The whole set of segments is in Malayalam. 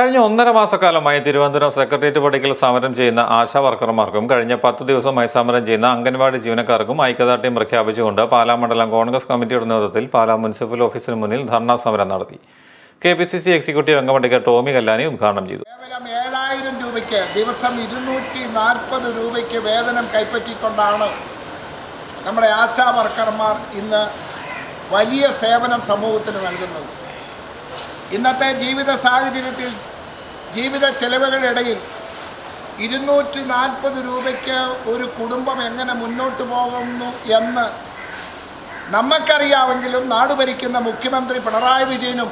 കഴിഞ്ഞ ഒന്നര മാസക്കാലമായി തിരുവനന്തപുരം സെക്രട്ടേറിയറ്റ് പടിക്കൽ സമരം ചെയ്യുന്ന ആശാ വർക്കർമാർക്കും കഴിഞ്ഞ പത്ത് ദിവസമായി സമരം ചെയ്യുന്ന അംഗൻവാടി ജീവനക്കാർക്കും ഐക്യദാർഢ്യം പ്രഖ്യാപിച്ചുകൊണ്ട് പാലാ മണ്ഡലം കോൺഗ്രസ് കമ്മിറ്റിയുടെ നേതൃത്വത്തിൽ പാലാ മുനിസിപ്പൽ ഓഫീസിന് മുന്നിൽ ധർണാ സമരം നടത്തി. K P C C executive അംഗമണ്ഡിക Tomy Kallani ഉദ്ഘാടനം ചെയ്തു. ഏഴായിരം രൂപയ്ക്ക് ദിവസം ഇരുന്നൂറ്റി നാൽപ്പത് രൂപയ്ക്ക് വേതനം കൈപ്പറ്റിക്കൊണ്ടാണ് നമ്മുടെ ആശാ വർക്കർമാർ ഇന്ന് വലിയ സേവനം സമൂഹത്തിന് നൽകുന്നത്. ഇന്നത്തെ ജീവിത സാഹചര്യത്തിൽ ജീവിത ചെലവുകളിടയിൽ ഇരുന്നൂറ്റി നാൽപ്പത് രൂപയ്ക്ക് ഒരു കുടുംബം എങ്ങനെ മുന്നോട്ട് പോകുന്നു എന്ന് നമുക്കറിയാമെങ്കിലും നാട് ഭരിക്കുന്ന മുഖ്യമന്ത്രി പിണറായി വിജയനും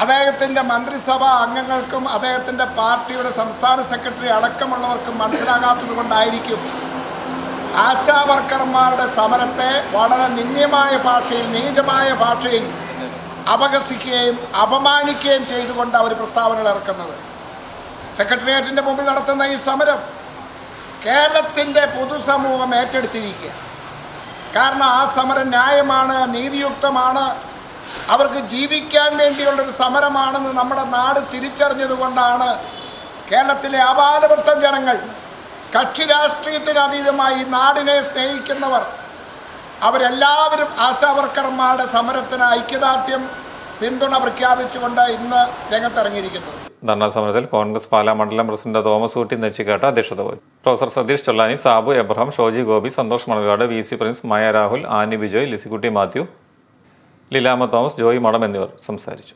അദ്ദേഹത്തിന്റെ മന്ത്രിസഭാ അംഗങ്ങൾക്കും അദ്ദേഹത്തിന്റെ പാർട്ടിയുടെ സംസ്ഥാന സെക്രട്ടറി അടക്കമുള്ളവർക്കും മനസ്സിലാകാത്തത് കൊണ്ടായിരിക്കും ആശാ വർക്കർമാരുടെ സമരത്തെ വളരെ നിന്ദ്യമായ ഭാഷയിൽ നീചമായ ഭാഷയിൽ അപഹസിക്കുകയും അപമാനിക്കുകയും ചെയ്തുകൊണ്ട് അവർ പ്രസ്താവനകൾ ഇറക്കുന്നത്. സെക്രട്ടേറിയറ്റിന്റെ മുമ്പിൽ നടത്തുന്ന ഈ സമരം കേരളത്തിന്റെ പൊതുസമൂഹം ഏറ്റെടുത്തിരിക്കുക. കാരണം ആ സമരം ന്യായമാണ് നീതിയുക്തമാണ്. അവർക്ക് ജീവിക്കാൻ വേണ്ടിയുള്ളൊരു സമരമാണെന്ന് നമ്മുടെ നാട് തിരിച്ചറിഞ്ഞതുകൊണ്ടാണ് കേരളത്തിലെ അപാലവൃത്തം ജനങ്ങൾ കക്ഷി രാഷ്ട്രീയത്തിനതീതമായി നാടിനെ സ്നേഹിക്കുന്നവർ അവരെല്ലാവരും ആശാവർക്കർമാരുടെ സമരത്തിന് ഐക്യദാർഢ്യം പിന്തുണ പ്രഖ്യാപിച്ചുകൊണ്ട് ഇന്ന് രംഗത്തിറങ്ങിയിരിക്കുന്നത് ധർണാ സമരത്തിൽ കോൺഗ്രസ് പാലാ മണ്ഡലം പ്രസിഡന്റ് തോമസ് ഊട്ടി നെച്ചിക്കാട്ട് അധ്യക്ഷത വഹിച്ചു. Professor Satheesh Chollani Sabu Abraham Shoji Gopi Santhosh Manalad V C Prince Maya Rahul Ani Bijoy Lissykutty Mathew Leelamma Thomas Joy Madom എന്നിവർ സംസാരിച്ചു.